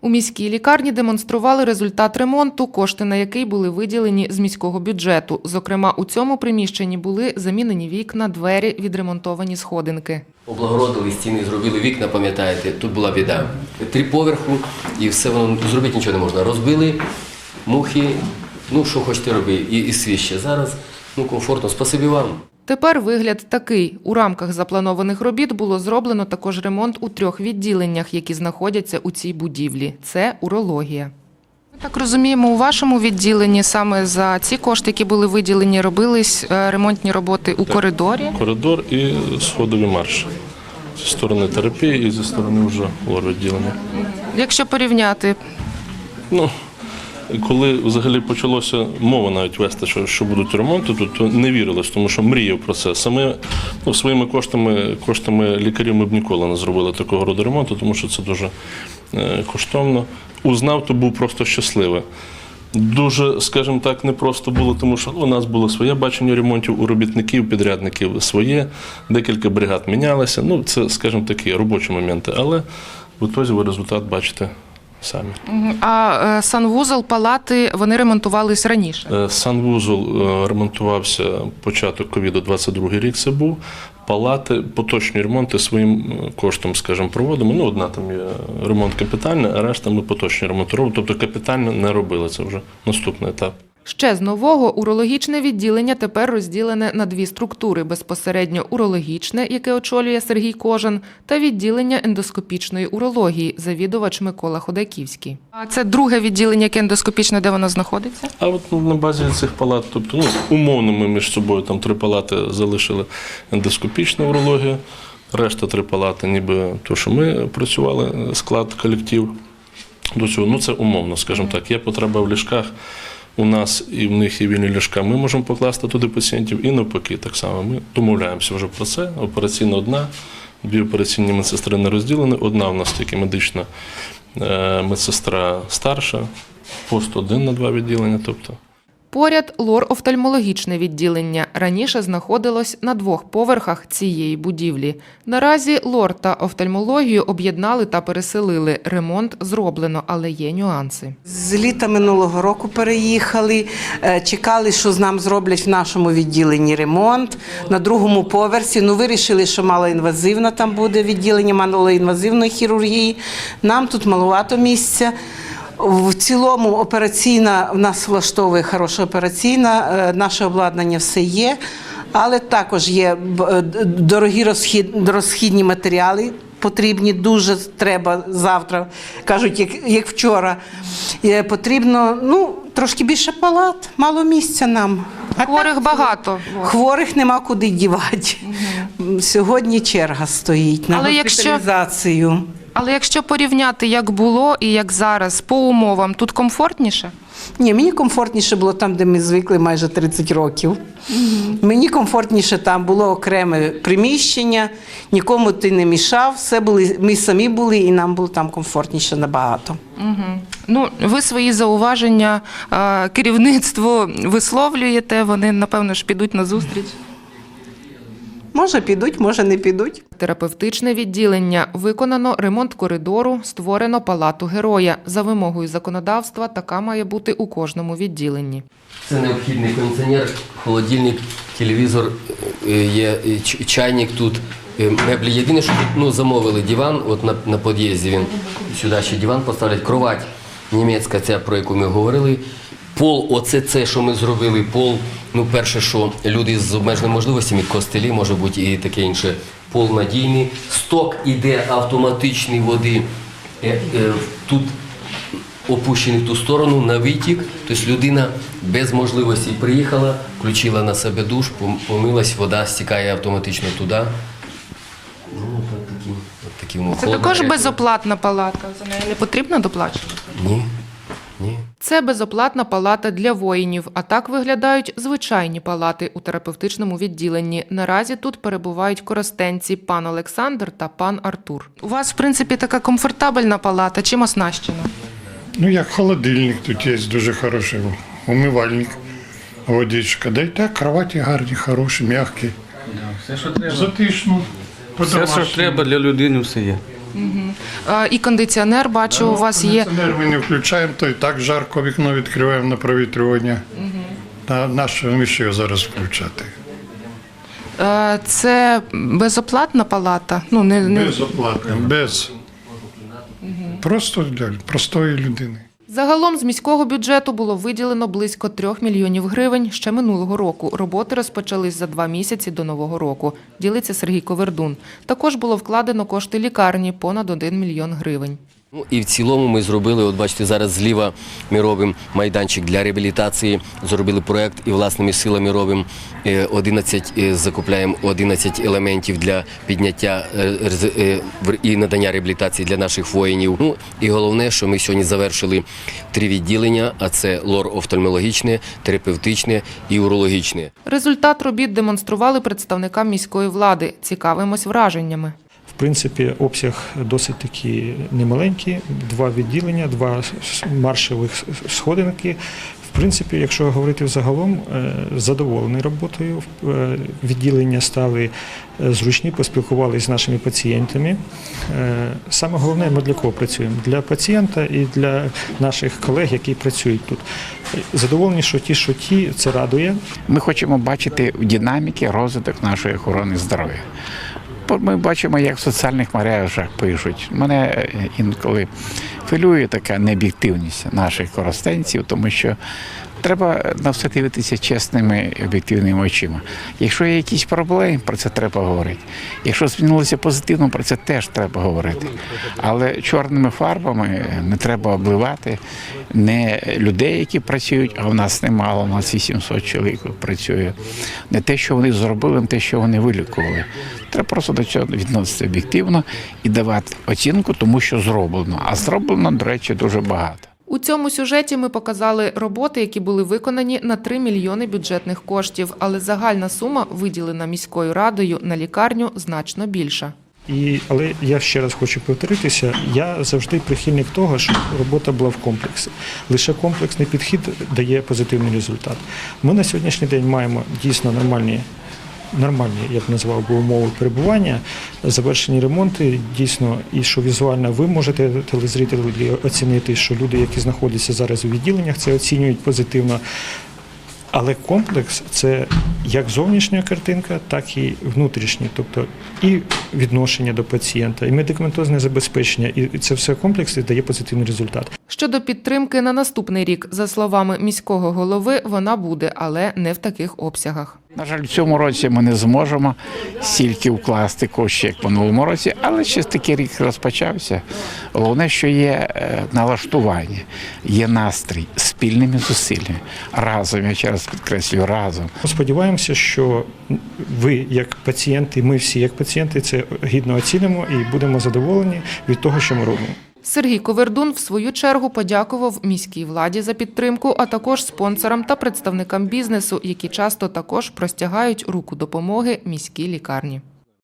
У міській лікарні демонстрували результат ремонту, кошти на який були виділені з міського бюджету. Зокрема, у цьому приміщенні були замінені вікна, двері, відремонтовані сходинки. Облагородили стіни, зробили вікна, пам'ятаєте, тут була біда. Три поверху і все воно зробити нічого не можна. Розбили мухи, ну що хочете робити, і, і свіще. Зараз ну комфортно. Спасибі вам. Тепер вигляд такий. У рамках запланованих робіт було зроблено також ремонт у трьох відділеннях, які знаходяться у цій будівлі. Це урологія. Ми так розуміємо, у вашому відділенні саме за ці кошти, які були виділені, робились е, ремонтні роботи у коридорі. коридор і сходові марші. Зі сторони терапії і зі сторони вже лор відділення. Якщо порівняти, Ну, коли взагалі почалося мова навіть вести, що, що будуть ремонти, то, не вірилось, тому що мріяв про це. Саме ну, своїми коштами, коштами лікарів ми б ніколи не зробили такого роду ремонту, тому що це дуже е, коштовно. Узнав, то був просто щасливий. Дуже, скажімо так, непросто було, тому що у нас було своє бачення ремонтів у робітників, підрядників своє, декілька бригад мінялися. Ну, це, скажімо, такі робочі моменти. Але в ітозі ви результат бачите самі. а е, санвузол, палати вони ремонтувались раніше. Е, Санвузол е, ремонтувався початок ковіду, 22 рік це був. Палати, поточні ремонти своїм коштом, скажімо, проводимо. Ну, одна там є ремонт капітальний, а решта ми поточні ремонти робимо. Тобто капітально не робили. Це вже наступний етап. Ще з нового урологічне відділення тепер розділене на дві структури: безпосередньо урологічне, яке очолює Сергій Кожан, та відділення ендоскопічної урології, завідувач Микола Ходаківський. А це друге відділення, яке ендоскопічне, де воно знаходиться? А от ну, на базі цих палат, тобто ну, умовно ми між собою там три палати залишили ендоскопічна урологія, решта три палати, ніби то, що ми працювали, склад, колектив. До цього, ну це умовно, скажімо так. Є потреба в ліжках. У нас і в них є вільні ліжка. Ми можемо покласти туди пацієнтів і навпаки, так само. Ми домовляємося вже про це. Операційна одна, дві операційні медсестри не розділені. Одна у нас тільки медична е, медсестра старша, пост один на два відділення. Тобто. Поряд лор-офтальмологічне відділення раніше знаходилось на двох поверхах цієї будівлі. Наразі лор та офтальмологію об'єднали та переселили. Ремонт зроблено, але є нюанси. З літа минулого року переїхали, е, чекали, що з нам зроблять в нашому відділенні ремонт на другому поверсі. Ну, вирішили, що малоінвазивна там буде відділення малоінвазивної хірургії. Нам тут маловато місця. В цілому операційна в нас влаштовує хороша операційна, е, наше обладнання все є. Але також є е, дорогі розхід, розхідні матеріали. Потрібні дуже треба завтра, кажуть, як, як вчора. Е, Потрібно ну, трошки більше палат, мало місця нам. А Хворих так, багато. Хворих нема куди дівати. Сьогодні черга стоїть на Але якщо- госпіталізацію. Але якщо порівняти, як було і як зараз, по умовам, тут комфортніше? Ні, мені комфортніше було там, де ми звикли майже 30 років. Мені комфортніше там було окреме приміщення, нікому ти не мішав. Все були, ми самі були, і нам було там комфортніше набагато. Ну, ви свої зауваження керівництву висловлюєте, вони, напевно ж, підуть на зустріч. Може, підуть, може, не підуть. Терапевтичне відділення виконано ремонт коридору, створено палату героя. За вимогою законодавства така має бути у кожному відділенні. Це необхідний кондиціонер, холодильник, телевізор, е, є е, чайник тут. е, Меблі єдине, що ну, замовили диван, от на, на під'їзді він сюди ще диван поставлять, кровать німецька, ця, про яку ми говорили. Пол, оце це, що ми зробили, пол, ну перше, що люди з обмеженими можливостями, костелі, може бути, і таке інше. Пол надійний. Сток іде автоматичний води. Е, е, Тут опущений в ту сторону на витік. Тобто людина без можливості приїхала, включила на себе душ, помилась, вода стікає автоматично туди. Ну, такі, такі. Це також безоплатна палата. За неї не потрібно доплачувати. Ні. Ні. Це безоплатна палата для воїнів. А так виглядають звичайні палати у терапевтичному відділенні. Наразі тут перебувають коростенці пан Олександр та пан Артур. У вас, в принципі, така комфортабельна палата. Чим оснащена? Ну, як холодильник тут є дуже хороший умивальник, водичка. Да й так, кроваті гарні, хороші, м'які. Все, що треба. Затишно. Все, що треба для людини, все є. І кондиціонер, бачу, у вас є. Кондиціонер ми не включаємо, то і так жарко вікно відкриваємо на провітрювання. Нащо ми ще його зараз включати? Е, Це безоплатна палата. Ну, не, не... Безоплатно, без. Просто для простої людини. Загалом з міського бюджету було виділено близько трьох мільйонів гривень ще минулого року. Роботи розпочались за два місяці до нового року. Ділиться Сергій Ковердун. Також було вкладено кошти лікарні понад 1 мільйон гривень. Ну і в цілому ми зробили, от бачите, зараз зліва ми робимо майданчик для реабілітації, зробили проект і власними силами робимо е, 11, е, закупляємо 11 елементів для підняття е, е, і надання реабілітації для наших воїнів. Ну і головне, що ми сьогодні завершили три відділення: а це лор-офтальмологічне, терапевтичне і урологічне. Результат робіт демонстрували представникам міської влади. Цікавимось враженнями. Принципі, обсяг досить таки немаленький, два відділення, два с- сходинки. В принципі, якщо говорити взагалом, е, задоволений роботою. Е, Відділення стали е, зручні, поспілкувалися з нашими пацієнтами. Саме головне, ми для кого працюємо? Для пацієнта і для наших колег, які працюють тут. Задоволені, що ті, що ті, це радує. Ми хочемо бачити в динаміки розвиток нашої охорони здоров'я. Ми бачимо, як в соціальних мережах пишуть. Мене е, інколи хвилює така необ'єктивність наших коростенців, тому що треба на все дивитися чесними об'єктивними очима. Якщо є якісь проблеми, про це треба говорити. Якщо змінилося позитивно, про це теж треба говорити. Але чорними фарбами не треба обливати не людей, які працюють, а в нас немало, у нас 800 чоловік працює. Не те, що вони зробили, не те, що вони вилікували. Треба просто до цього відноситися об'єктивно і давати оцінку тому, що зроблено. А зроблено, до речі, дуже багато. У цьому сюжеті ми показали роботи, які були виконані на 3 мільйони бюджетних коштів, але загальна сума, виділена міською радою на лікарню, значно більша. І, але я ще раз хочу повторитися, я завжди прихильник того, щоб робота була в комплексі. Лише комплексний підхід дає позитивний результат. Ми на сьогоднішній день маємо дійсно нормальні. Нормальні, я б назвав би умови перебування, завершені ремонти. Дійсно, і що візуально ви можете телезрителі оцінити, що люди, які знаходяться зараз у відділеннях, це оцінюють позитивно. Але комплекс це як зовнішня картинка, так і внутрішня, тобто і відношення до пацієнта, і медикаментозне забезпечення, і це все в комплексі дає позитивний результат. Щодо підтримки на наступний рік, за словами міського голови, вона буде, але не в таких обсягах. На жаль, в цьому році ми не зможемо стільки вкласти коштів, як в минулому році, але ще такий рік розпочався. Головне, що є е, налаштування, є настрій спільними зусиллями. Разом, я ще раз підкреслюю, разом. Сподіваємося, що ви, як пацієнти, ми всі як пацієнти, це гідно оцінимо і будемо задоволені від того, що ми робимо. Сергій Ковердун в свою чергу подякував міській владі за підтримку, а також спонсорам та представникам бізнесу, які часто також простягають руку допомоги міській лікарні.